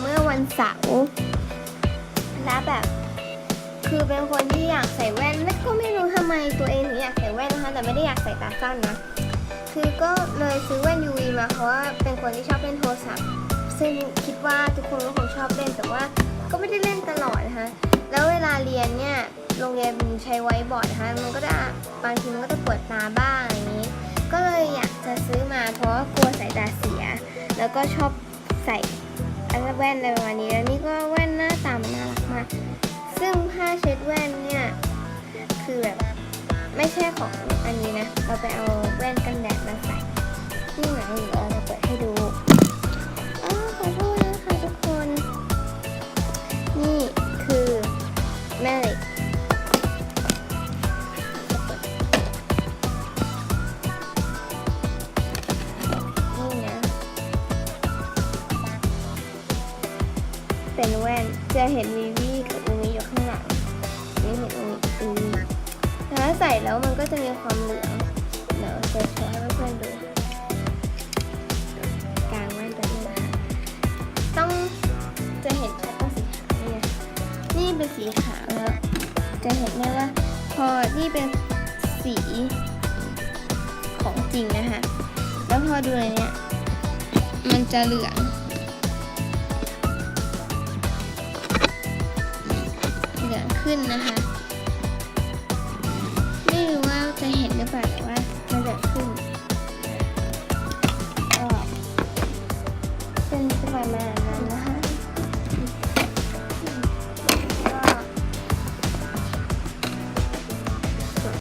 เมื่อวันเสาร์แล้วแบบคือเป็นคนที่อยากใส่แว่นแล้วก็ไม่รู้ทำไมตัวเองถึงอยากใส่แว่นนะคะ แต่ไม่ได้อยากใส่ตาสั้นนะ คือก็เลยซื้อแว่น UV มาเพราะว่าเป็นคนที่ชอบเล่นโทรศัพท์ ซึ่งคิดว่าทุกคนก็คงชอบเล่นแต่ว่าก็ไม่ได้เล่นตลอดนะคะ แล้วเวลาเรียนเนี่ยโรงเรียนใช้ไว้บอร์ดนะคะ มันก็จะบางทีมันก็จะปวดตาบ้างอย่างนี้ ก็เลยอยากจะซื้อมาเพราะว่ากลัวสายตาเสีย แล้วก็ชอบใส่ แว่นอะไรประมาณนี้แล้วนี่ก็แว่นหน้าตามันน่ารักมาก ซึ่งผ้าเช็ดแว่นเนี่ย คือแบบไม่ใช่ของอันนี้นะ เราไปเอาแว่น เป็นแว่นจะเห็นวีวีกับอูมิอยู่ข้างหลังนี่เห็นอูมิอูมิถ้าใส่แล้วมันก็จะมีความเหลืองเดี๋ยวจะโชว์ให้เพื่อนๆดูกลางแว่นแบบนี้นะคะต้องจะเห็นชัดต้องสีขาวเนี่ยนี่เป็นสีขาวแล้วจะเห็นได้ว่าพอนี่เป็นสีของจริงนะคะ แล้วพอดูในเนี้ยมันจะเหลือง ขึ้นนะคะ